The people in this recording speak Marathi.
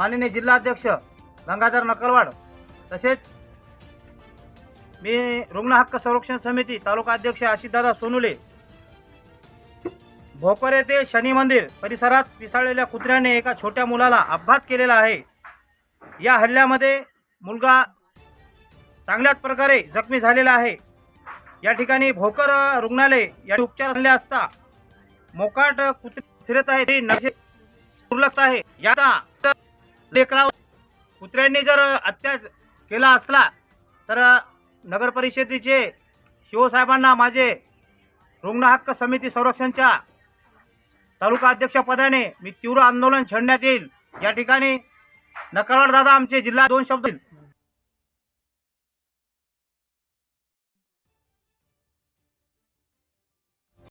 माननीय जिल्हाध्यक्ष गंगाधर नकलवाड तसेच मी रुग्ण हक्क संरक्षण समिती तालुका अध्यक्ष आशिषदादा सोनुले भोकर येथे शनी मंदिर परिसरात पिसाळलेल्या कुत्र्याने एका छोट्या मुलाला अपघात केलेला आहे. या हल्ल्यामध्ये मुलगा चांगल्याच प्रकारे जखमी झालेला आहे. या ठिकाणी भोकर रुग्णालय या उपचार झाले असता मोकाट कुत्रे फिरत आहे ते नशे दुर्लक्ष आहे. याचा लेकरा कुत्र्यांनी जर हत्या केला असला तर नगर परिषदेचे शिवसाहेबांना माझे रुग्ण हक्क समिती संरक्षणच्या तालुका अध्यक्षपदाने मी तीव्र आंदोलन छेडण्यात येईल. या ठिकाणी नकळवाड दादा आमचे जिल्हा दोन शब्द